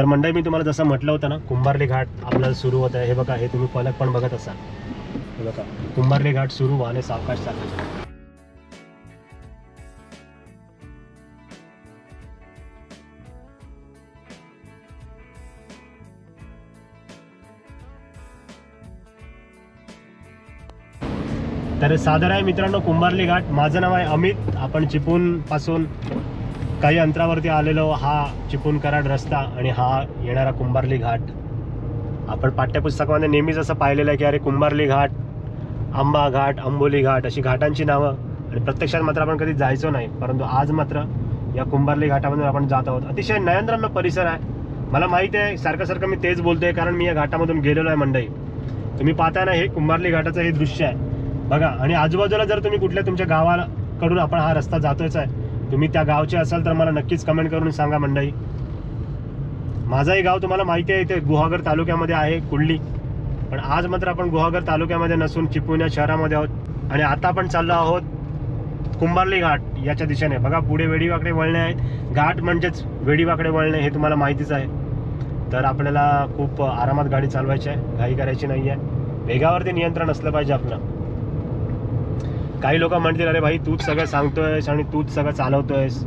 तर मंडळी मी तुम्हाला जसं म्हटलं होतं ना कुंभारली घाट आपल्याला सुरू होत आहे. हे बघा हे तुम्ही फलक पण बघत असाल. हे बघा कुंभारली घाट सुरू वाहने सावकाश चालू तर सादर आहे मित्रांनो कुंभारली घाट. माझं नाव आहे अमित. आपण चिपून पासून काही अंतरावरती आलेलो हा चिपून कराड रस्ता आणि हा येणारा कुंभारली घाट. आपण पाठ्यपुस्तकामध्ये नेहमीच असं पाहिलेलं आहे की अरे कुंभारली घाट आंबा घाट आंबोली घाट अशी घाटांची नावं आणि प्रत्यक्षात मात्र आपण कधी जायचो नाही. परंतु आज मात्र या कुंभारली घाटामधून आपण जात आहोत. अतिशय नयनरम्य परिसर आहे. मला माहिती आहे सारखं सारखं मी तेच बोलतोय कारण मी या घाटामधून गेलेलो आहे मंडई तुम्ही पाहताय ना हे कुंभारली घाटाचं हे दृश्य आहे. बघा आणि आजूबाजूला जर तुम्ही कुठल्या तुमच्या गावाकडून आपण हा रस्ता जातोयच आहे तुम्ही त्या गावचे असाल तर मला नक्कीच कमेंट करून सांगा मंडळी. माझंही गाव तुम्हाला माहिती आहे इथे गुहागर तालुक्यामध्ये आहे कुडली पण आज मात्र आपण गुहागर तालुक्यामध्ये नसून चिपुण्या शहरामध्ये आहोत. आणि आता आपण चाललो आहोत कुंभारली घाट याच्या दिशेने. बघा पुढे वेडीवाकडे वळणे आहेत. घाट म्हणजेच वेडीवाकडे वळणे हे तुम्हाला माहितीच आहे. तर आपल्याला खूप आरामात गाडी चालवायची आहे. घाई करायची नाही आहे वेगावरती नियंत्रण असलं पाहिजे आपलं. काही लोक म्हणतील अरे भाई तूच सगळं सांगतोयस आणि तूच सगळं चालवतोयस.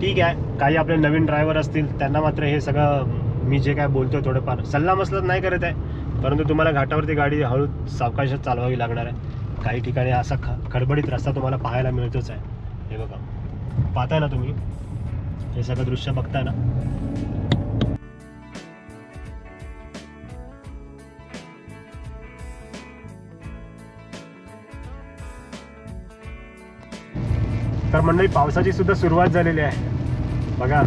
ठीक आहे काही आपले नवीन ड्रायव्हर असतील त्यांना मात्र हे सगळं मी जे काय बोलतोय थोडंफार सल्ला मसलत नाही करत आहे. परंतु तुम्हाला घाटावरती गाडी हळू सावकाशात चालवावी लागणार आहे. काही ठिकाणी असा ख खडबडीत रस्ता तुम्हाला पाहायला मिळतोच आहे. हे बघा. पाहताय ना तुम्ही? हे सगळं दृश्य बघताय ना? तर मंडळी पावसाची सुद्धा सुरुवात झालेली आहे. बघा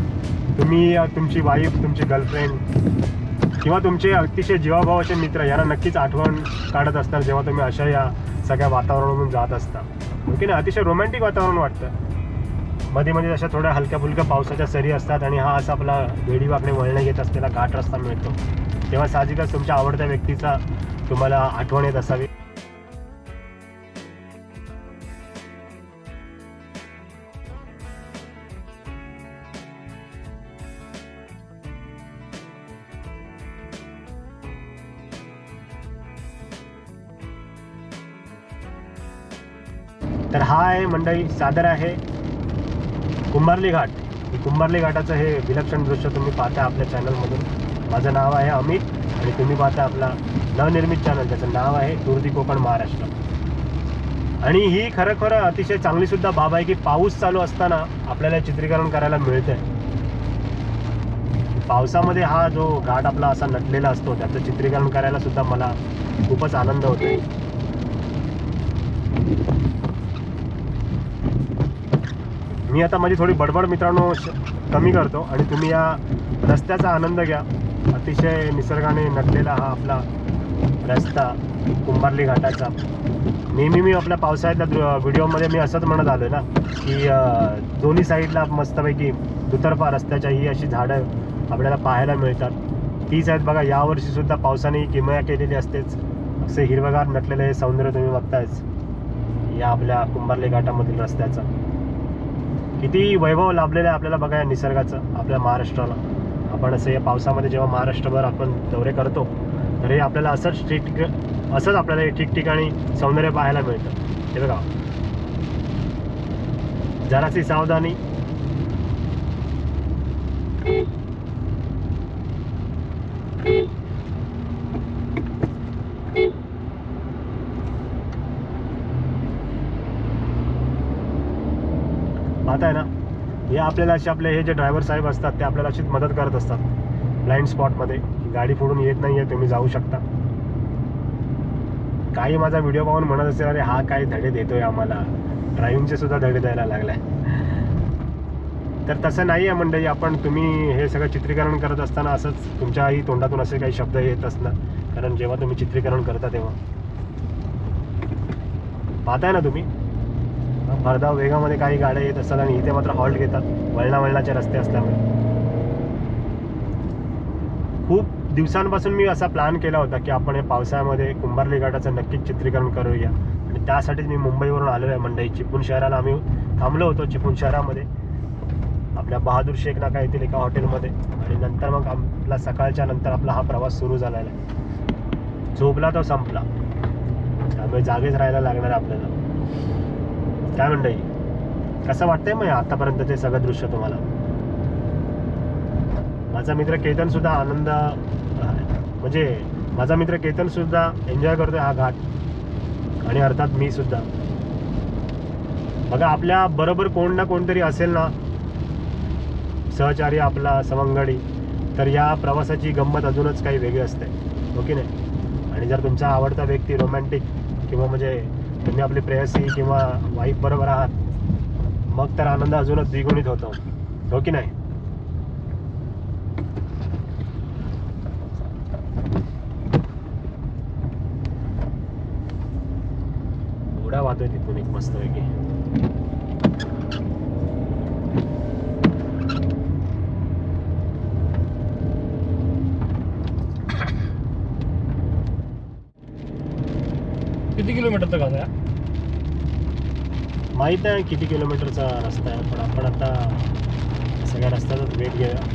तुम्ही तुमची वाईफ तुमची गर्लफ्रेंड किंवा तुमचे अतिशय जीवाभावाचे मित्र यांना नक्कीच आठवण काढत असणार जेव्हा तुम्ही अशा या सगळ्या वातावरणातून जात असता. हो ओके ना अतिशय रोमॅन्टिक वातावरण वाटतं. मध्ये मध्ये अशा थोड्या हलक्या फुलक्या पावसाच्या सरी असतात आणि हा असा आपला वेडी वाकडे वळणे घेत असलेला घाट रस्ता मिळतो. तेव्हा साहजिकच तुमच्या आवडत्या व्यक्तीचा तुम्हाला आठवण येत असावी. तर हा आहे मंडळी सादर आहे कुंभारली घाट. कुंभारली घाटाचं हे विलक्षण दृश्य तुम्ही पाहता आपल्या चॅनलमधून. माझं नाव आहे अमित आणि तुम्ही पाहता आपला नवनिर्मित चॅनल ज्याचं नाव आहे दुर्दी कोकण महाराष्ट्र. आणि ही खरं खरं अतिशय चांगलीसुद्धा बाब आहे की पाऊस चालू असताना आपल्याला चित्रीकरण करायला मिळतंय. पावसामध्ये हा जो घाट आपला असा नटलेला असतो त्याचं चित्रीकरण करायला सुद्धा मला खूपच आनंद होतो मी आता माझी थोडी बडबड मित्रांनो कमी करतो आणि तुम्ही या रस्त्याचा आनंद घ्या. अतिशय निसर्गाने नटलेला हा आपला रस्ता कुंभारली घाटाचा. नेहमी मी आपल्या पावसाळ्यातल्या व्हिडिओमध्ये मी असंच म्हणत आलो ना की दोन्ही साईडला मस्तपैकी दुतर्फा रस्त्याच्या ही अशी झाडं आपल्याला पाहायला मिळतात. तीच आहेत बघा यावर्षीसुद्धा पावसाने किमया केलेली असतेच. असे हिरवगार नटलेले हे सौंदर्य तुम्ही बघतायच. या आपल्या कुंभारली घाटामधील रस्त्याचं. किती वैभव लाभलेलं आहे आपल्याला बघा या निसर्गाचं आपल्या महाराष्ट्राला. आपण असं या पावसामध्ये जेव्हा महाराष्ट्रभर आपण दौरे करतो तर हे आपल्याला असंच ठीक असंच आपल्याला हे ठिकठिकाणी सौंदर्य पाहायला मिळतं. हे बघा. जरासी सावधानी. पाहताय ना हे आपल्याला असे आपले हे जे ड्रायव्हर साहेब असतात ते आपल्याला अशीच मदत करत असतात. ब्लाइंड स्पॉटमध्ये गाडी फोडून येत नाही आहे तुम्ही जाऊ शकता. काही माझा व्हिडिओ पाहून म्हणत असेल अरे हा काय धडे देतोय आम्हाला. ड्रायव्हिंगचे सुद्धा धडे द्यायला लागलाय. तर तसं नाही आहे मंडळी आपण तुम्ही हे सगळं चित्रीकरण करत असताना असंच तुमच्याही तोंडातून असे काही शब्द येत असणार कारण जेव्हा तुम्ही चित्रीकरण करता तेव्हा. पाहताय ना तुम्ही? भरधाव वेगामध्ये काही गाड्या येत असतात आणि इथे मात्र हॉल्ट घेतात. वळणा वळणाचे रस्ते असल्यामुळे. खूप दिवसांपासून मी असा प्लॅन केला होता की आपण हे पावसाळ्यामध्ये कुंभारली घाटाचं नक्कीच चित्रीकरण करूया. आणि त्यासाठीच मी मुंबईवरून आलेलो आहे मंडई. चिपळूण शहराला आम्ही थांबलो होतो चिपळूण शहरामध्ये. आपल्या बहादूर शेख नाका येथील एका हॉटेलमध्ये. आणि नंतर मग आपला सकाळच्या नंतर आपला हा प्रवास सुरू झालेला आहे. झोपला तो संपला. त्यामुळे जागेच राहायला लागणार आहे आपल्याला. काय म्हणताय कसं वाटतंय मग आतापर्यंत ते सगळं दृश्य तुम्हाला? माझा मित्र केतन सुद्धा आनंद म्हणजे माझा मित्र केतन सुद्धा एन्जॉय करतोय हा घाट. आणि अर्थात मी सुद्धा. बघा आपल्या बरोबर कोण ना कोणतरी असेल ना सहचारी आपला सवंगडी तर या प्रवासाची गंमत अजूनच काही वेगळी असते. हो की नाही? आणि जर तुमचा आवडता व्यक्ती रोमॅन्टिक किंवा म्हणजे तुम्ही आपली प्रेयसी किंवा वाईफ बरोबर आहात मग तर आनंद अजूनच द्विगुणित होतो. हो की नाही? उडा वाहतोय तिथून एक मस्त पैकी. किती किलोमीटरचा घास आहे माहीत आहे किती किलोमीटरचा रस्ता आहे पण आपण आता सगळ्या रस्त्याचाच वेट घेऊया.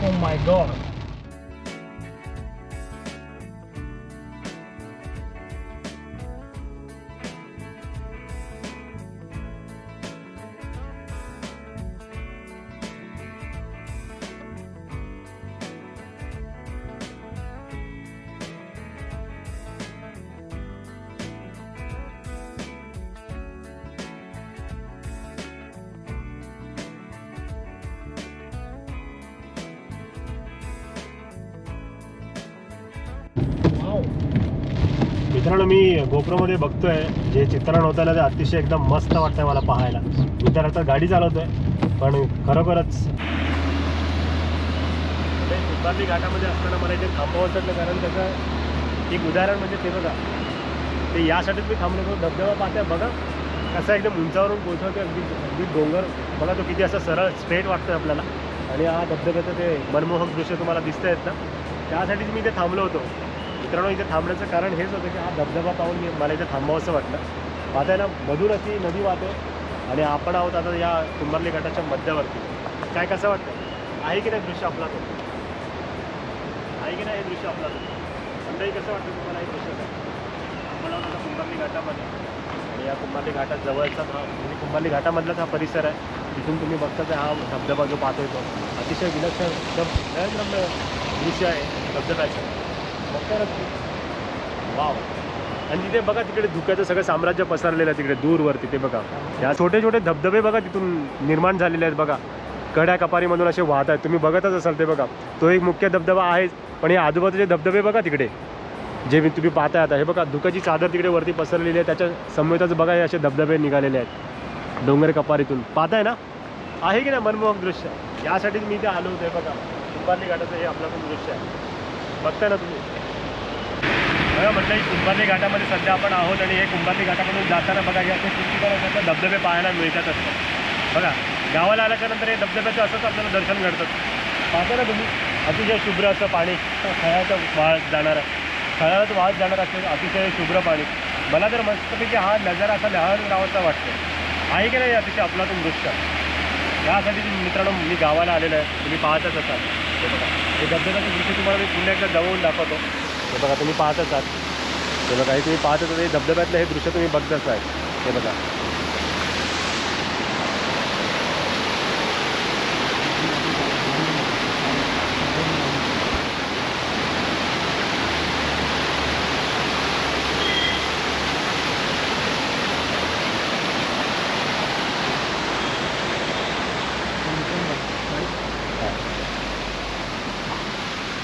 Oh माय गॉड मेट्रोमध्ये बघतोय जे चित्रण होतं ते अतिशय एकदम मस्त वाटतंय मला पाहायला. मी तर आता गाडी चालवतोय पण खरोखरच म्हणजे दुपारली घाटामध्ये असताना मला इथे थांबावं वाटलं कारण त्याचं एक उदाहरण म्हणजे ते बघा. ते यासाठीच मी थांबलो होतो धबधबा पाहते बघा. कसं एकदम उंचावरून पोहोचवते अगदी अगदी डोंगर. बघा तो किती असं सरळ स्ट्रेट वाटतोय आपल्याला. आणि हा धबधब्याचं ते मनमोहक दृश्य तुम्हाला दिसत आहेत ना त्यासाठीच मी इथे थांबलो होतो. मित्रांनो इथे थांबण्याचं कारण हेच होतं की हा धबधबा पाहून मी- मला इथे थांबावंसं वाटलं. पाहताय ना मधून अशी नदी वाहते आणि आपण आहोत आता या कुंभारली घाटाच्या मध्यावरती. काय कसं वाटतं? आहे की नाही दृश्य आपला तो? आहे की नाही हे दृश्य आपला तो? मंडळी कसं वाटतं तुम्हाला हे दृश्य? काय आपण आहोत आता कुंभारली घाटामध्ये. आणि या कुंभारली घाटात जवळचा हा म्हणजे कुंभारली घाटामधलाच हा परिसर आहे. तिथून तुम्ही बघताच आहे हा धबधबा जो पाहतोय तो. अतिशय विलक्षण एकदम नयनरम्य दृश्य आहे धबधब्याचं. वाव. आणि तिथे बघा तिकडे धुक्याचं सगळं साम्राज्य पसरलेलं आहे तिकडे दूरवर तिथे बघा. या छोटे छोटे धबधबे बघा तिथून निर्माण झालेले आहेत बघा. कड्या कपारीमधून असे वाहत आहेत. तुम्ही बघतच असाल ते बघा. तो एक मुख्य धबधबा आहेच पण हे आजूबाजूचे धबधबे बघा तिकडे. जे मी तुम्ही पाहताय आता हे बघा धुक्याची चादर तिकडे वरती पसरलेली आहे. त्याच्या समेतच बघा हे असे धबधबे निघालेले आहेत. डोंगर कपारीतून. पाहताय ना? आहे की नाही मनमोहक दृश्य? यासाठीच मी इथे आलो होते बघा. कुंभारली घाटाचं हे आपल्याकडून दृश्य आहे. बघताय ना तुम्ही? बरं म्हटलं म्हणजे की कुंभारली घाटामध्ये सध्या आपण आहोत आणि हे कुंभारली घाटामधून जाताना बघा हे असे धबधबे पाहायला मिळतात असतात बघा गावाला आल्याच्यानंतर हे धबधब्याचं असंच आपल्याला दर्शन घडतं. पाहता ना तुम्ही अतिशय शुभ्र असं पाणी. खळ्याचं वाहत जाणारं. खळ्यात वाहत जाणार असं अतिशय शुभ्र पाणी. मला तर मस्तपैकी हा नजारा असा लहान गावाचा वाटतो. आहे की नाही अतिशय अफलातून दृश्य? यासाठी मित्रांनो मी गावाला आलेलो आहे. तुम्ही पाहतच असाल. हे बघा हे धबधब्याचं दृश्य तुम्हाला मी पुन्हा एकदा जवळून दाखवतो. हे बघा तुम्ही पाहतच आहात. हे बघा हे तुम्ही पाहतच आहात, हे धबधब्यातलं हे दृश्य तुम्ही बघतच आहे हे बघा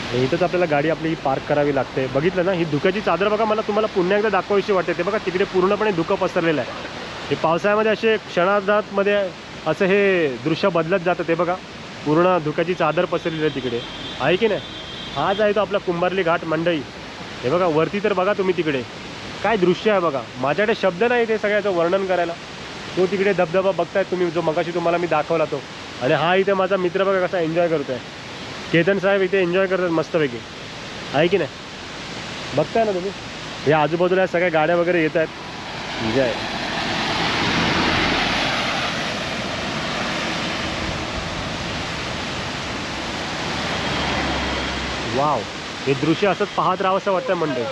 आणि इथंच आपल्याला गाडी आपली पार्क करावी लागते. बघितलं ना ही धुक्याची चादर बघा मला तुम्हाला पुन्हा एकदा दाखवायची वाटते. ते बघा तिकडे पूर्णपणे धुकं पसरलेलं आहे. हे पावसाळ्यामध्ये असे क्षणार्धातमध्ये असं हे दृश्य बदलत जातं ते बघा. पूर्ण धुक्याची चादर पसरलेली आहे तिकडे. आहे की नाही? हाच आहे तो आपला कुंभारली घाट मंडई. हे बघा वरती तर बघा तुम्ही तिकडे. काय दृश्य आहे बघा. माझ्याकडे शब्द नाही ते सगळ्याचं वर्णन करायला. तो तिकडे धबधबा बघताय तुम्ही जो मगाशी तुम्हाला मी दाखवला तो. आणि हा इथे माझा मित्र बघा कसा एन्जॉय करतोय. केतन साहेब इथे एन्जॉय करतात मस्तपैकी. आहे की नाही? बघताय ना तुम्ही? या आजूबाजूला सगळ्या गाड्या वगैरे येत आहेत. जय वाव. हे दृश्य असंच पाहत राहावं असं वाटतं म्हणते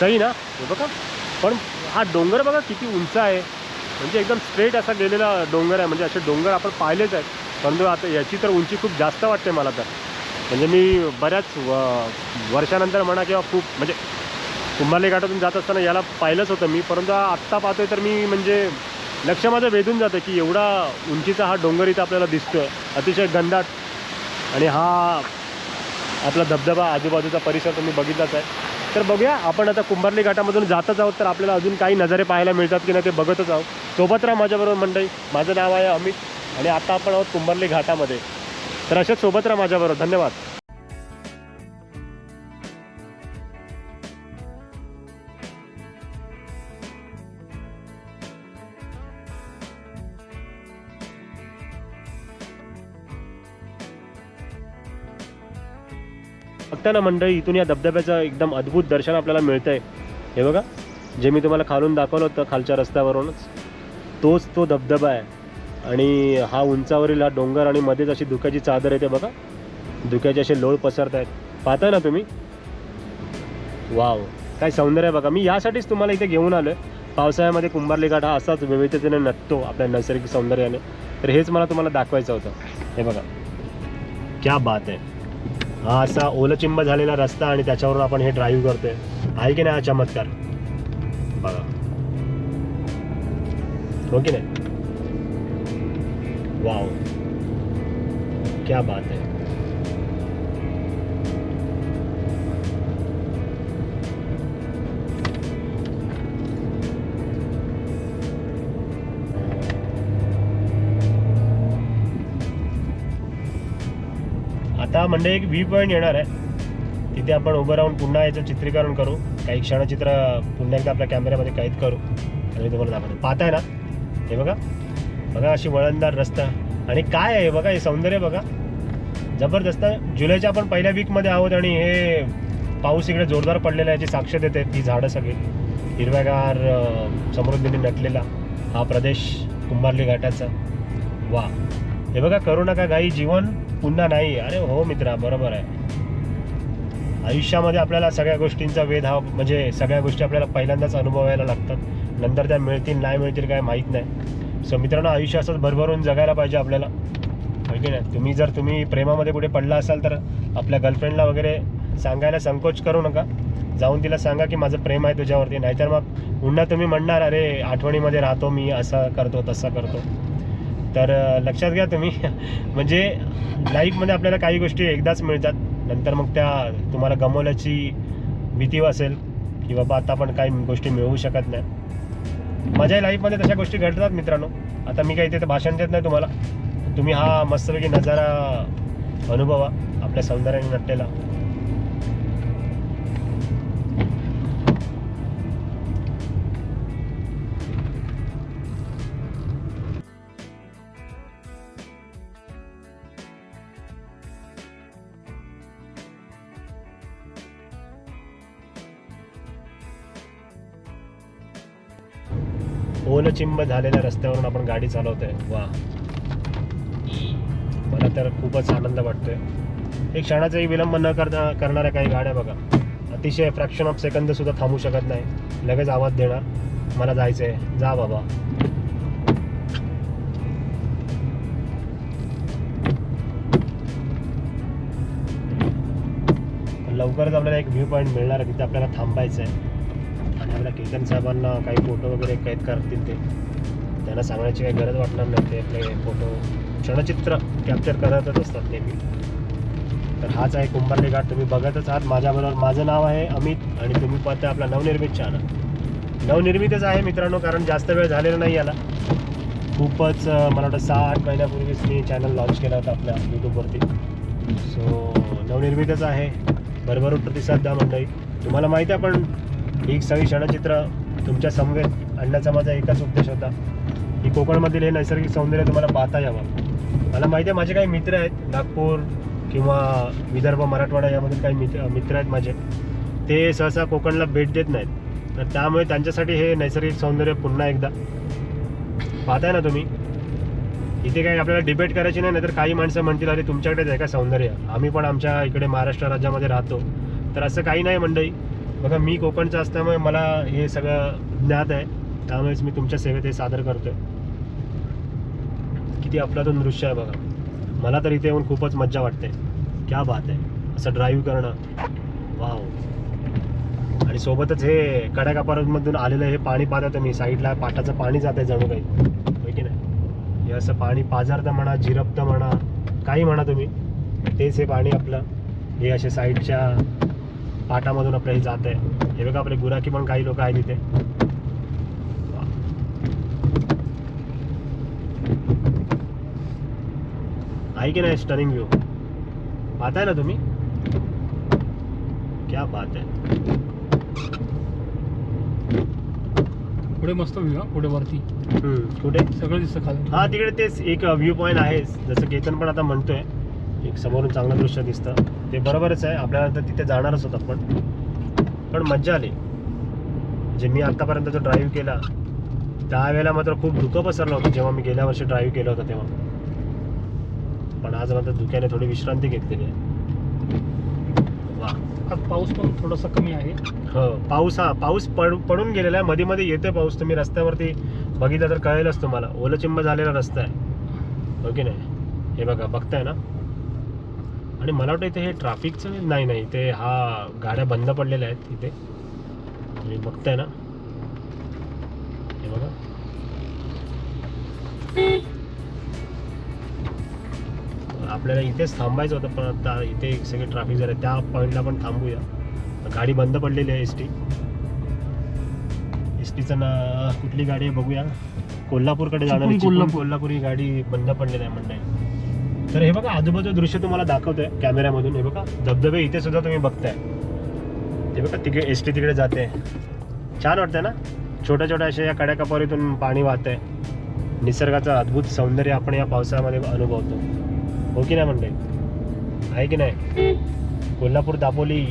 सही ना? हे बघा. पण हा डोंगर बघा किती उंच आहे. म्हणजे एकदम स्ट्रेट असा गेलेला डोंगर आहे. म्हणजे असे डोंगर आपण पाहिलेच आहेत. परंतु आता याची तर उंची खूप जास्त वाटते मला तर. म्हणजे मी बऱ्याच व- वर्षानंतर म्हणा किंवा खूप म्हणजे कुंभारली घाटातून जात असताना याला पाहिलंच होतं मी परंतु आत्ता पाहतोय तर मी म्हणजे लक्ष माझं वेधून जातं की एवढा उंचीचा हा डोंगर इथं आपल्याला दिसतोय. अतिशय गंधाट आणि हा आपला धबधबा आजूबाजूचा परिसर तुम्ही बघितलाच आहे. तर बघूया आपण आता कुंभारली घाटामधून जातच आहोत तर आपल्याला अजून काही नजारे पाहायला मिळतात की नाही ते बघतच आहोत. सोबत राहा माझ्याबरोबर मंडळी माझं नाव आहे अमित. आणि आता आपण आहोत कुंभारली घाटामध्ये. तर अशाच सोबत राहा माझ्याबरोबर. धन्यवाद. फक्त ना मंडळी इथून या धबधब्याचं एकदम अद्भुत दर्शन आपल्याला मिळतं आहे हे बघा जे मी तुम्हाला खालून दाखवलं होतं खालच्या रस्त्यावरूनच तोच तो धबधबा आहे. आणि हा उंचावरील हा डोंगर आणि मध्येच अशी धुक्याची चादर येते बघा. धुक्याचे असे लोळ पसरत आहेत पाहताय ना तुम्ही? वाव. काय सौंदर्य आहे बघा. मी यासाठीच तुम्हाला इथे घेऊन आलो आहे पावसाळ्यामध्ये कुंभारली घाट हा असाच विविधतेने नटतो आपल्या नैसर्गिक सौंदर्याने. तर हेच मला तुम्हाला दाखवायचं होतं. हे बघा. क्या बात आहे. हा असा ओलचिंब झालेला रस्ता आणि त्याच्यावरून आपण हे ड्राईव्ह करतोय. आहे की नाही हा चमत्कार? बघा. हो की नाही? वाव क्या बात है। आता म्हणजे एक व्ह्यू पॉईंट येणार आहे. तिथे आपण उभं राहून पुन्हा याचं चित्रीकरण करू. काही क्षणचित्र पुन्हा एकदा आपल्या कॅमेऱ्यामध्ये कैद करू. आणि तुम्हाला दाखवतो. पाहताय ना? हे बघा. बघा अशी वळणदार रस्ता. आणि काय आहे बघा हे सौंदर्य बघा. जबरदस्त. जुलैच्या आपण पहिल्या वीकमध्ये आहोत आणि हे पाऊस इकडे जोरदार पडलेला आहे याची साक्ष देते ती झाडं सगळी. हिरव्यागार समृद्धीने नटलेला हा प्रदेश कुंभारली घाटाचा. वा. हे बघा करू नका गाई जीवन पुन्हा नाही. अरे हो मित्रा बरोबर आहे. आयुष्यामध्ये आपल्याला सगळ्या गोष्टींचा वेध हा म्हणजे सगळ्या गोष्टी आपल्याला पहिल्यांदाच अनुभवायला लागतात. नंतर त्या मिळतील नाही मिळतील काय माहीत नाही. सो मित्रांनो आयुष्य असंच भरभरून जगायला पाहिजे आपल्याला. होय की नाही? तुम्ही जर तुम्ही प्रेमामध्ये कुठे पडला असाल तर आपल्या गर्लफ्रेंडला वगैरे सांगायला संकोच करू नका. जाऊन तिला सांगा की माझं प्रेम आहे तुझ्यावरती. नाहीतर मग पुन्हा तुम्ही म्हणणार अरे आठवणीमध्ये राहतो मी असं करतो तसं करतो. तर लक्षात घ्या तुम्ही. म्हणजे लाईफमध्ये आपल्याला काही गोष्टी एकदाच मिळतात. नंतर मग त्या तुम्हाला गमवल्याची भीती असेल की बाबा आता आपण काही गोष्टी मिळवू शकत नाही. माझ्या लाईफमध्ये तशा गोष्टी घडतात मित्रांनो. आता मी काही तिथे भाषण देत नाही तुम्हाला. तुम्ही हा मस्तपैकी नजारा अनुभवा आपल्या सौंदर्याने नटलेला ओलचिंब झालेल्या रस्त्यावरून आपण गाडी चालवतोय. वा. मला तर खूपच आनंद वाटतोय. एक क्षणाचाही विलंब न करता करणाऱ्या काही गाड्या बघा. अतिशय फ्रॅक्शन ऑफ सेकंद सुद्धा थांबू शकत नाही. लगेच आवाज देणार. मला जायचंय. जा बाबा. लवकरच आपल्याला एक व्ह्यू पॉईंट मिळणार आहे. तिथे आपल्याला थांबायचं आहे आपल्याला आपल्या साहेबांना काही फोटो वगैरे कैद करतील ते. त्यांना सांगण्याची काही गरज वाटणार नाही ते आपले फोटो क्षणचित्र कॅप्चर करतच असतात नेहमी तर हाच आहे कुंभारली घाट. तुम्ही बघतच आहात. माझ्याबरोबर माझं नाव आहे अमित आणि तुम्ही पाहता आपला नवनिर्मित चॅनल नवनिर्मितच आहे मित्रांनो कारण जास्त वेळ झालेला नाही याला. खूपच मला वाटतं सहा आठ महिन्यापूर्वीच मी चॅनल लॉन्च केला होता आपल्या यूट्यूबवरती सो नवनिर्मितच आहे. भरभरून प्रतिसाद द्या मंडळी. तुम्हाला माहिती आहे पण ही सगळी क्षणचित्र तुमच्या समवेत आणण्याचा माझा एकच उद्देश होता. की कोकणमधील हे नैसर्गिक सौंदर्य तुम्हाला पाहता यावं. मला माहिती आहे माझे काही मित्र आहेत नागपूर किंवा विदर्भ मराठवाडा यामधील काही मित्र मित्र आहेत माझे. ते सहसा कोकणला भेट देत नाहीत. तर त्यामुळे त्यांच्यासाठी हे नैसर्गिक सौंदर्य पुन्हा एकदा. पाहताय ना तुम्ही? इथे काही आपल्याला डिबेट करायची नाही तर काही माणसं म्हणतील अरे तुमच्याकडेच आहे का सौंदर्य? आम्ही पण आमच्या इकडे महाराष्ट्र राज्यामध्ये राहतो. तर असं काही नाही मंडई बघा मी कोकणचा असल्यामुळे मला हे सगळं ज्ञात आहे. त्यामुळेच मी तुमच्या सेवेत हे सादर करतोय. किती अफलातून दृश्य आहे बघा. मला तर इथे येऊन खूपच मज्जा वाटते. क्या बात आहे. असं ड्राईव्ह करणं. वाव आणि सोबतच हे कड्याकापामधून आलेलं हे पाणी पाहता मी साईडला पाटाचं पाणी जात आहे जणू काही. होय की नाही? हे असं पाणी पाजारतं म्हणा झिरपतं म्हणा काही म्हणा तुम्ही. तेच हे पाणी आपलं. हे असे साईडच्या पाटामधून आपलं हे जात आहे हे बघा आपले गुराखी पण काही लोक आहेत इथे. आहे की नाही स्टनिंग व्ह्यू पाहताय ना तुम्ही? क्या बात आहे. पुढे मस्त व्ह्यू हा पुढे वरती. कुठे? सगळं दिसतं खाली. हा तिकडे तेच एक व्ह्यू पॉईंट आहेच जसं केतन पण आता म्हणतोय एक समोरून चांगलं दृश्य दिसतं. ते बरोबरच आहे. आपल्याला तर तिथे जाणारच होतं आपण पण मज्जा आली. जे मी आतापर्यंत जो ड्राईव्ह केला त्यावेळेला मात्र खूप धुकं पसरलं होतं. जेव्हा मी गेल्या वर्षी ड्राईव्ह केलं होतं तेव्हा. पण आज मात्र धुक्याने थोडी विश्रांती घेतलेली आहे. आज पाऊस पण थोडासा कमी आहे. हो पाऊस हा पाऊस पड पडून गेलेला आहे. मध्ये मध्ये येतोय पाऊस. तुम्ही रस्त्यावरती बघितलं तर कळेलच तुम्हाला. ओलचिंब झालेला रस्ता आहे. हो की नाही? हे बघा बघताय ना? आणि मला वाटतं इथे हे ट्रॅफिकचं नाही नाही. इथे हा गाड्या बंद पडलेल्या आहेत इथे. तुम्ही बघताय ना. हे बघा. आपल्याला इथेच थांबायचं होतं पण आता इथे सगळे ट्रॅफिक झाले. त्या पॉईंटला पण थांबूया. गाडी बंद पडलेली आहे एस टी एस टीचं ना कुठली गाडी आहे बघूया. कोल्हापूरकडे जाणारी कोल्हापूर. कोल्हापूर ही गाडी बंद पडलेली आहे म्हणणे तर हे बघा आजूबाजू दृश्य तुम्हाला दाखवतोय कॅमेऱ्यामधून. हे बघा धबधबे इथे सुद्धा तुम्ही बघताय. ते बघा तिकडे एस टी तिकडे जाते. छान वाटतंय ना? छोट्या छोट्या अशा या कड्याकपारीतून पाणी वाहतंय. निसर्गाचं अद्भुत सौंदर्य आपण या पावसाळ्यामध्ये अनुभवतो. हो की नाही म्हणते आहे की नाही? कोल्हापूर दापोली.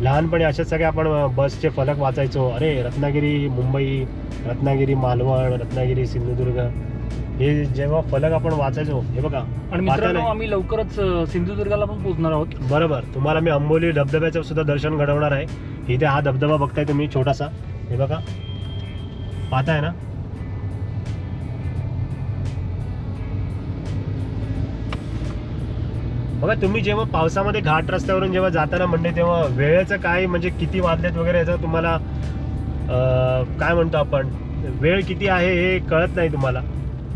लहानपणी असेच सगळे आपण बसचे फलक वाचायचो. अरे रत्नागिरी मुंबई रत्नागिरी मालवण रत्नागिरी सिंधुदुर्ग. हे जेव्हा फलक आपण वाचायचो हे बघा आणि मित्रांनो आम्ही लवकरच अं, सिंधुदुर्गाला पण पोहोचणार आहोत. बरोबर. तुम्हाला मी अंबोली धबधब्याचं सुद्धा दर्शन घडवणार आहे. इथे हा धबधबा बघताय तुम्ही छोटासा. हे बघा. पाहताय ना? बघा तुम्ही जेव्हा पावसामध्ये घाट रस्त्यावरून जेव्हा जाताना म्हणते तेव्हा वेळेचं काय म्हणजे किती वाजलेत वगैरे याचं तुम्हाला अं, काय म्हणतो आपण? वेळ किती आहे हे कळत नाही तुम्हाला.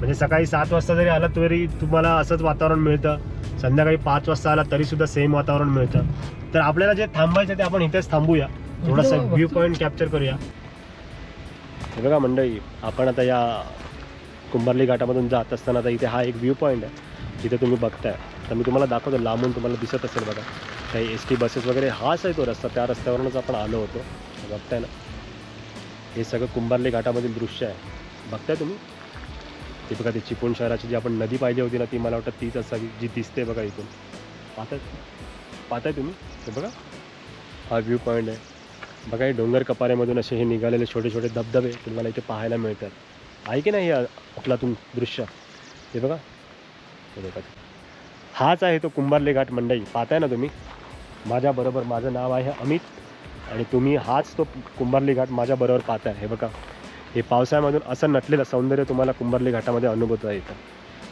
म्हणजे सकाळी सात वाजता जरी आला तरी तुम्हाला असंच वातावरण मिळतं. संध्याकाळी पाच वाजता आला तरी सुद्धा सेम वातावरण मिळतं. तर आपल्याला जे थांबायचं ते आपण इथेच थांबूया. थोडासा व्ह्यू पॉईंट कॅप्चर करूया. हे बघा मंडळी आपण आता या कुंभारली घाटामधून जात असताना आता इथे हा एक व्ह्यू पॉईंट आहे. जिथे तुम्ही बघताय. तर मी तुम्हाला दाखवतो लांबून तुम्हाला दिसत असेल बघा. काही एस टी बसेस वगैरे हाच आहे तो रस्ता त्या रस्त्यावरूनच आपण आलो होतो. बघताय ना? हे सगळं कुंभारली घाटामधील दृश्य आहे. बघताय तुम्ही? ते बघा ती चिपळूण शहराची जी आपण नदी पाहिजे होती ना ती मला वाटतं तीच असावी जी दिसते बघा इथून. पाहताय? पाहताय तुम्ही? ते बघा. हा व्ह्यू पॉईंट आहे. बघा हे डोंगर कपाऱ्यामधून असे हे निघालेले छोटे छोटे धबधबे तुम्हाला इथे पाहायला मिळतात. आहे की नाही हे आपलातून दृश्य? हे बघा. हे बघा. हाच आहे तो कुंभारले घाट मंडई. पाहताय ना तुम्ही? माझ्याबरोबर माझं नाव आहे अमित आणि तुम्ही हाच तो कुंभारली घाट माझ्याबरोबर पाहताय. हे बघा. हे पावसाळ्यामधून असं नटलेलं सौंदर्य तुम्हाला कुंभारली घाटामध्ये अनुभवता येतं.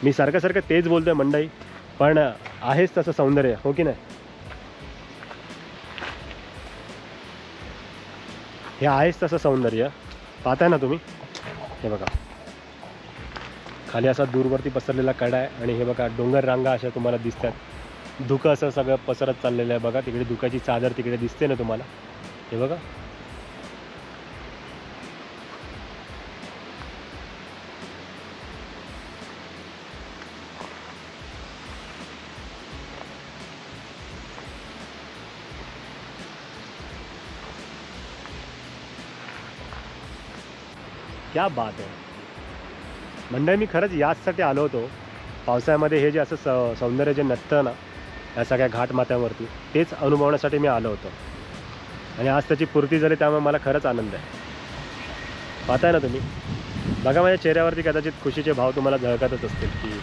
मी सारखं सारखं तेच बोलतोय मंडई पण आहेच तसं सौंदर्य हो की नाही? हे आहेच तसं सौंदर्य. पाहताय ना तुम्ही? हे बघा. खाली असा दूरवरती पसरलेला कडा आहे आणि हे बघा डोंगर रांगा अशा तुम्हाला दिसतात. धुकं असं सगळं पसरत चाललेलं आहे बघा तिकडे धुकाची चादर तिकडे दिसते ना तुम्हाला? हे बघा. क्या बात आहे मंडळ मी खरंच याचसाठी आलो होतो. पावसाळ्यामध्ये हे जे असं स सौंदर्य जे नटतं ना या सगळ्या घाटमाथ्यावरती तेच अनुभवण्यासाठी मी आलो होतो. आणि आज त्याची पूर्ती झाली त्यामुळे मला खरंच आनंद आहे. पाहताय ना तुम्ही? बघा माझ्या चेहऱ्यावरती कदाचित खुशीचे भाव तुम्हाला झळकतच असतील की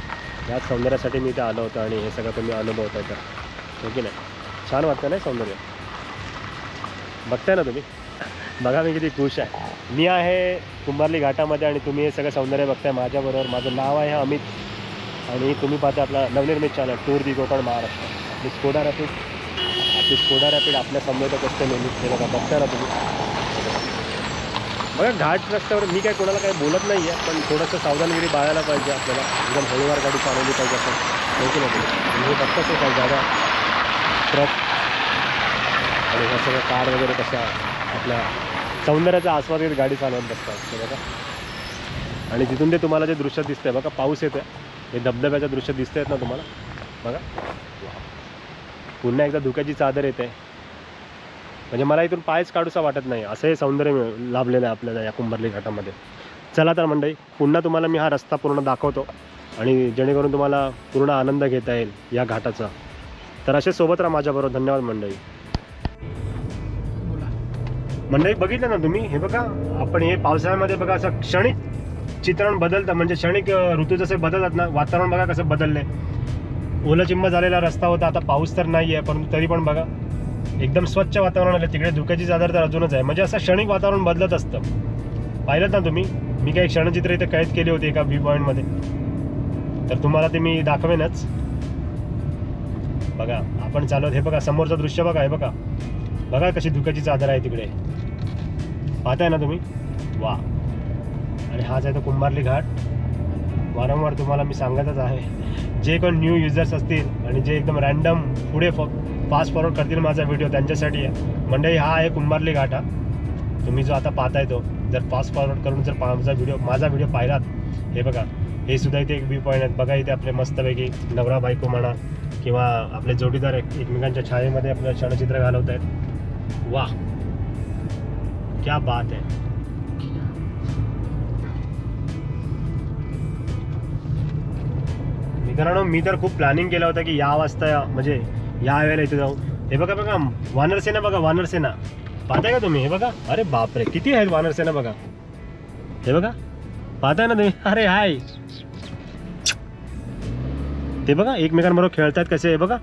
या सौंदर्यासाठी मी इथे आलो होतो आणि हे सगळं तुम्ही अनुभवताय तर हो की नाही? छान वाटतं नाही सौंदर्य? बघताय ना तुम्ही? बघा मी किती खुश आहे. मी आहे कुंभारली घाटामध्ये आणि तुम्ही हे सगळं सौंदर्य बघताय माझ्याबरोबर. माझं नाव आहे अमित. आणि तुम्ही पाहता आपला नवनिर्मित channel tour the Konkan Maharashtra आपली स्कोडा रॅपिड आपली स्कोडा रॅपिड आपल्यासमोर असते नेहमी ते बघा बघताय ना तुम्ही. बघा घाट रस्त्यावर मी काय कोणाला काही बोलत नाही आहे पण थोडंसं सावधानगिरी बाळायला पाहिजे आपल्याला. एकदम हळूवार गाडी चालवली पाहिजे आपण. हो की नाही? म्हणजे काय जागा ट्रक आणि ह्या सगळ्या कार वगैरे कशा आपल्या सौंदर्याचा आस्वाद घेत गाडी चालवत बसतात. बघा. आणि तिथून ते तुम्हाला जे दृश्य दिसतंय बघा पाऊस येतोय. हे धबधब्याचं दृश्य दिसत आहेत ना तुम्हाला? बघा. पुन्हा एकदा धुक्याची चादर येते. म्हणजे मला इथून पायच काढूसा वाटत नाही. असं हे सौंदर्य लाभलेलं आहे आपल्याला या कुंभारली घाटामध्ये. चला तर मंडळी पुन्हा तुम्हाला मी हा रस्ता पूर्ण दाखवतो आणि जेणेकरून तुम्हाला पूर्ण आनंद घेता येईल या घाटाचा. तर असे सोबत राहा माझ्याबरोबर. धन्यवाद मंडळी. मंडळी बघितलं ना तुम्ही? हे बघा आपण हे पावसाळ्यामध्ये बघा असं क्षणिक चित्रण बदलतं. म्हणजे क्षणिक ऋतू जसे बदलतात ना वातावरण बघा कसं बदललंय. ओलं चिंब झालेला रस्ता होता आता पाऊस तर नाही आहे परंतु तरी पण बघा एकदम स्वच्छ वातावरण आलं. तिकडे धुक्याची चादर तर अजूनच आहे. म्हणजे असं क्षणिक वातावरण बदलत असतं. पाहिलं ना तुम्ही? मी काही क्षणचित्र इथे कैद केली होती एका व्ह्यू पॉईंटमध्ये तर तुम्हाला ते मी दाखवेनच. बघा आपण चालवत हे बघा समोरचं दृश्य बघा हे बघा. बघा कशी धुक्याची चादर आहे तिकडे. पाहताय ना तुम्ही? वा. आणि हाच आहे तो कुंभारली घाट. वारंवार तुम्हाला मी सांगतच आहे. जे कोण न्यू युजर्स असतील आणि जे एकदम रॅन्डम पुढे फास्ट फॉरवर्ड करतील माझा व्हिडिओ त्यांच्यासाठी आहे. मंडळी हा आहे कुंभारली घाट हा. तुम्ही जो आता पाहताय तो जर फास्ट फॉरवर्ड करून जर माझा व्हिडिओ माझा व्हिडिओ पाहिलात हे बघा. हे सुद्धा इथे एक व्ह्यू पॉईंट आहेत. बघा इथे आपले मस्तपैकी नवरा बायको म्हणा किंवा आपले जोडीदार एक- एकमेकांच्या छायेमध्ये आपलं क्षणचित्र घालवत आहेत वा क्या बात है। मित्रांनो मी तर खूप प्लॅनिंग केलं होतं की या वाजता म्हणजे या वेळेला इथे जाऊ. हे बघा बघा वानरसेना बघा वानरसेना पाहताय का तुम्ही? हे बघा. अरे बापरे किती आहेत वानरसेना बघा. हे बघा. पाहताय ना तुम्ही? अरे हाय. ते बघा एकमेकांबरोबर खेळतात कसे? हे बघा.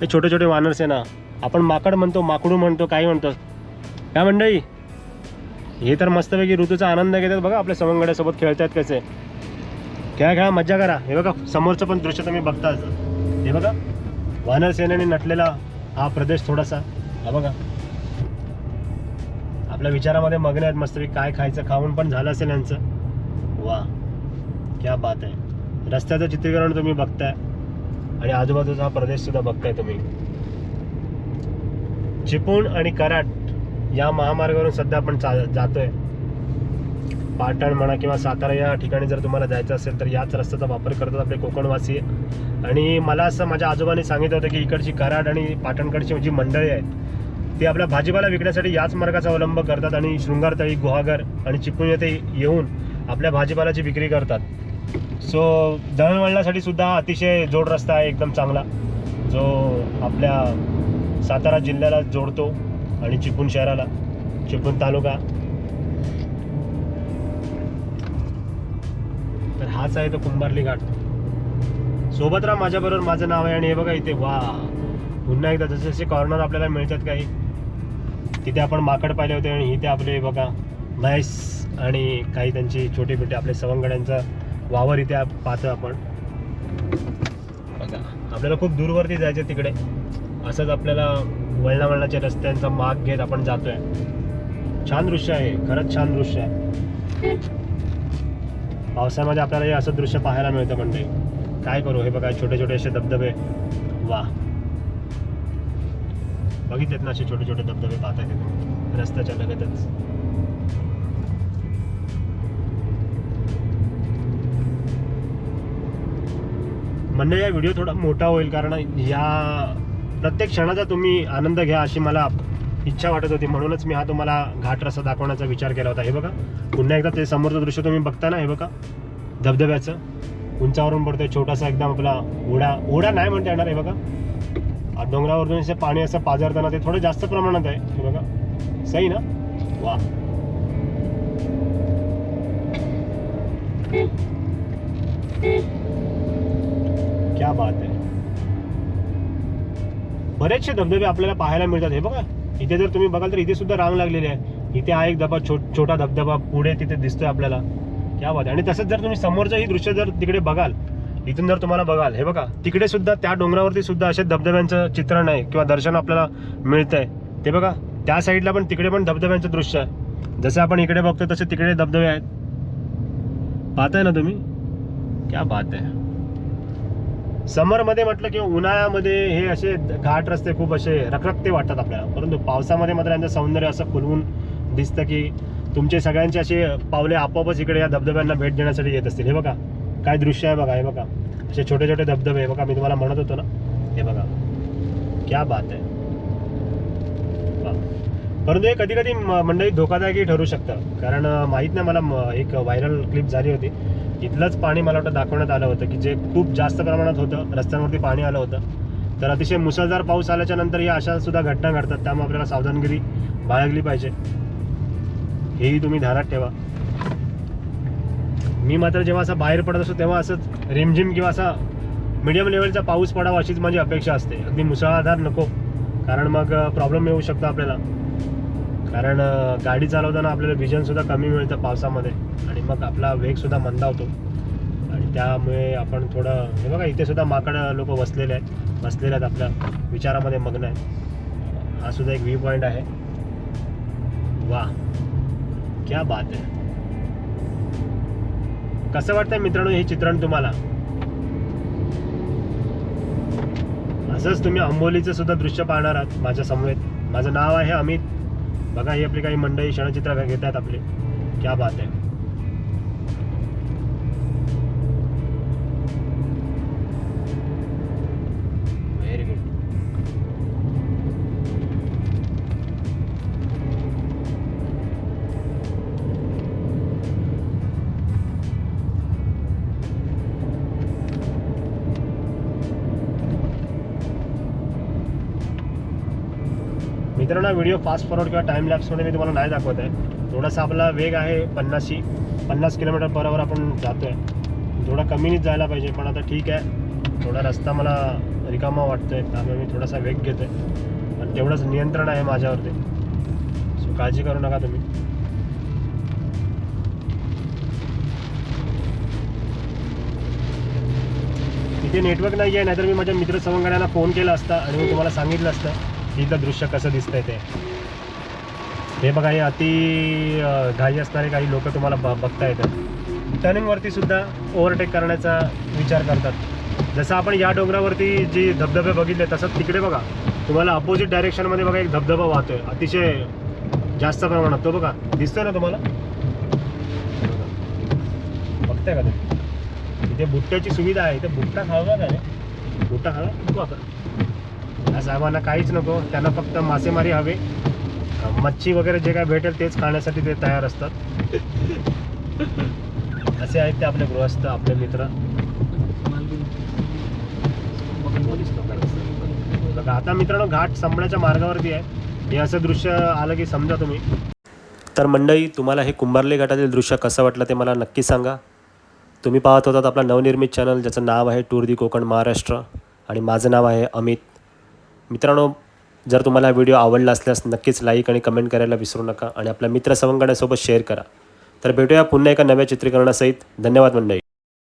हे छोटे छोटे वानरसेना आपण माकड म्हणतो माकडू म्हणतो काही म्हणतो. काय मंडळी हे तर मस्तपैकी ऋतूचा आनंद घेतात बघा आपल्या सवंगड्यासोबत खेळतात कसे. खेळा खेळा मज्जा करा. हे बघा समोरचं पण दृश्य तुम्ही बघताच. हे बघा वानर सेनेने नटलेला हा प्रदेश थोडासा. हा बघा. आपल्या विचारामध्ये मग्न आहेत मस्तपैकी काय खायचं खाऊन पण झालं असेल यांचं. वा क्या बात आहे. रस्त्याचं चित्रीकरण तुम्ही बघताय. आणि आजूबाजूचा हा प्रदेश सुद्धा बघताय तुम्ही. चिपळूण आणि कराड या महामार्गावरून सध्या आपण चा जातोय. पाटण म्हणा किंवा सातारा या ठिकाणी जर तुम्हाला जायचं असेल तर याच रस्त्याचा वापर करतात आपले कोकणवासी. आणि मला असं माझ्या आजोबांनी सांगितलं होतं की इकडची कराड आणि पाटणकडची जी मंडळी आहेत ती आपला भाजीपाला विकण्यासाठी याच मार्गाचा अवलंब करतात आणि शृंगारतळी गुहागर आणि चिपळूण येथे येऊन आपल्या भाजीपाल्याची विक्री करतात. सो दळणवळणासाठी सुद्धा अतिशय जोड रस्ता आहे एकदम चांगला. जो आपल्या सातारा जिल्ह्याला जोडतो आणि चिपळूण शहराला. चिपळूण तालुका. तर हाच आहे तो कुंभारली घाट. सोबत राहा माझ्याबरोबर माझं नाव आहे आणि हे बघा इथे वा. पुन्हा एकदा जसे जसे कॉर्नर आपल्याला मिळतात काही तिथे आपण माकड पाहिले होते आणि इथे आपले बघा म्हैस आणि काही त्यांची छोटे छोटे आपले सवंगड्यांचा वावर इथे पाहतो आपण. बघा. आपल्याला खूप दूरवरती जायचं तिकडे. असंच आपल्याला वळणावळणाच्या रस्त्यांचा माग घेत आपण जातोय. छान दृश्य आहे खरंच छान दृश्य आहे. पावसामध्ये आपल्याला हे असं दृश्य पाहायला मिळतं म्हणजे काय करू हे बघा छोटे छोटे असे धबधबे. वा. बघितलेत ना असे छोटे छोटे धबधबे पाहत आहेत रस्त्याच्या लगतच. म्हणणं या व्हिडिओ थोडा मोठा होईल कारण या प्रत्येक क्षणाचा तुम्ही आनंद घ्या अशी मला इच्छा वाटत होती. म्हणूनच मी हा तुम्हाला घाट रस्ता दाखवण्याचा विचार केला होता. हे बघा पुन्हा एकदा ते समोरचं दृश्य तुम्ही बघता ना हे बघा धबधब्याचं. उंचावरून पडतोय छोटासा एकदम आपला ओढा ओढा नाही म्हणता येणार हे बघा. डोंगरावरून असे पाणी असं पाझरताना ते थोडं जास्त प्रमाणात आहे हे बघा. सही ना? वा. क्या बात आहे. बरेचसे धबधबे आपल्याला पाहायला मिळतात. हे बघा इथे जर तुम्ही बघाल तर इथे सुद्धा रांग लागलेली आहे. इथे हा एक धबा छो छोटा धबधबा पुढे तिथे दिसतोय आपल्याला. क्या बात आहे. आणि तसंच जर तुम्ही समोरचं ही दृश्य जर तिकडे बघाल इथून जर तुम्हाला बघाल हे बघा तिकडे सुद्धा त्या डोंगरावरती सुद्धा असे धबधब्यांचं चित्रण आहे किंवा दर्शन आपल्याला मिळतंय. ते बघा त्या साईडला पण तिकडे पण धबधब्यांचं दृश्य आहे. जसं आपण इकडे बघतो तसे तिकडे धबधबे आहेत. पाहताय ना तुम्ही? क्या बात आहे. समरमध्ये म्हटलं किंवा उन्हाळ्यामध्ये हे असे घाट रस्ते खूप असे रखरखते वाटतात आपल्याला. परंतु पावसामध्ये मात्र यांचं सौंदर्य असं खुलवून दिसतं की तुमचे सगळ्यांचे असे पावले आपोआपच इकडे या धबधब्यांना भेट देण्यासाठी येत असतील. हे बघा काय दृश्य आहे बघा हे बघा. असे छोटे छोटे धबधबे हे बघा मी तुम्हाला म्हणत होतो ना. हे बघा. क्या बात आहे. परंतु हे कधी कधी मंडळी धोकादायकही ठरू शकतं. कारण माहीत नाही मला एक व्हायरल क्लिप झाली होती. इथलंच पाणी मला वाटतं दाखवण्यात आलं होतं की जे खूप जास्त प्रमाणात होतं रस्त्यांवरती पाणी आलं होतं. तर अतिशय मुसळधार पाऊस आल्याच्यानंतर या अशा सुद्धा घटना घडतात त्यामुळे आपल्याला सावधानगिरी बाळगली पाहिजे. हेही तुम्ही ध्यानात ठेवा. मी मात्र जेव्हा असं बाहेर पडत असतो तेव्हा असंच रिमझिम किंवा असा मीडियम लेवलचा पाऊस पडावा अशीच माझी अपेक्षा असते. अगदी मुसळधार नको कारण मग प्रॉब्लेम येऊ शकतो आपल्याला. कारण गाडी चालवताना आपल्याला व्हिजनसुद्धा कमी मिळतं पावसामध्ये. आणि मग आपला वेगसुद्धा मंदावतो आणि त्यामुळे आपण थोडं हे बघा इथे सुद्धा माकड लोक बसलेले आहेत. बसलेले आहेत आपल्या विचारामध्ये मग्न आहे हा सुद्धा एक व्ह्यू पॉईंट आहे. वा क्या बात आहे. कसं वाटतंय मित्रांनो हे चित्रण तुम्हाला? असंच तुम्ही आंबोलीचं सुद्धा दृश्य पाहणार आहात माझ्या समवेत. माझं नाव आहे अमित. बघा ही आपली काही मंडळी क्षणचित्र घेत आहेत आपले. क्या बात आहे. मित्रांनो व्हिडिओ फास्ट फॉरवर्ड किंवा टाइम लॅप्समध्ये मी तुम्हाला नाही दाखवत आहे. थोडासा आपला वेग आहे पन्नासशी पन्नास किलोमीटर पर आवर आपण जातो आहे थोडा कमीनीच जायला पाहिजे पण आता ठीक आहे. थोडा रस्ता मला रिकामा वाटतोय त्यामुळे मी थोडासा वेग घेतो आहे पण तेवढंच नियंत्रण आहे माझ्यावरती. सो काळजी करू नका तुम्ही. तिथे नेटवर्क नाही आहे नाहीतर मी माझ्या मित्र सवंगड्यांना फोन केला असता आणि मी तुम्हाला सांगितलं असतं. की दृश्य कसं दिसतंय ते? हे बघा हे अति घाई असणारे काही लोक तुम्हाला ब बघता येतात. टर्निंगवरती सुद्धा ओव्हरटेक करण्याचा विचार करतात. जसं आपण या डोंगरावरती जी धबधबे बघितले तसंच तिकडे बघा. तुम्हाला अपोजिट डायरेक्शनमध्ये बघा एक धबधबा वाहतोय. अतिशय जास्त प्रमाणात. तो बघा दिसतोय ना तुम्हाला? बघताय का तुम्ही? इथे बुट्ट्याची सुविधा आहे. इथे बुट्टा खावा का नाही? बुट्टा खावा? नको या साहेबांना काहीच नको. त्यांना फक्त मासेमारी हवे. मच्छी वगैरे जे काय भेटेल तेच खाण्यासाठी ते तयार असतात. असे आहेत ते आपले गृहस्थ आपले मित्र. बघा आता मित्रांनो घाट संपण्याच्या मार्गावरती आहे. हे असं दृश्य आलं की समजा तुम्ही. तर मंडळी तुम्हाला हे कुंभारले घाटातील दृश्य कसं वाटलं ते मला नक्की सांगा. तुम्ही पाहत होतात आपला नवनिर्मित चॅनल ज्याचं नाव आहे टूर दी कोकण महाराष्ट्र. आणि माझं नाव आहे अमित. मित्रांनो जर तुम्हाला हा व्हिडिओ आवडला असल्यास नक्कीच लाईक आणि कमेंट करायला विसरू नका आणि आपल्या मित्र सवंगड्यासोबत शेअर करा. तर भेटूया पुन्हा एका नव्या चित्रीकरणासहित. धन्यवाद मंडळी.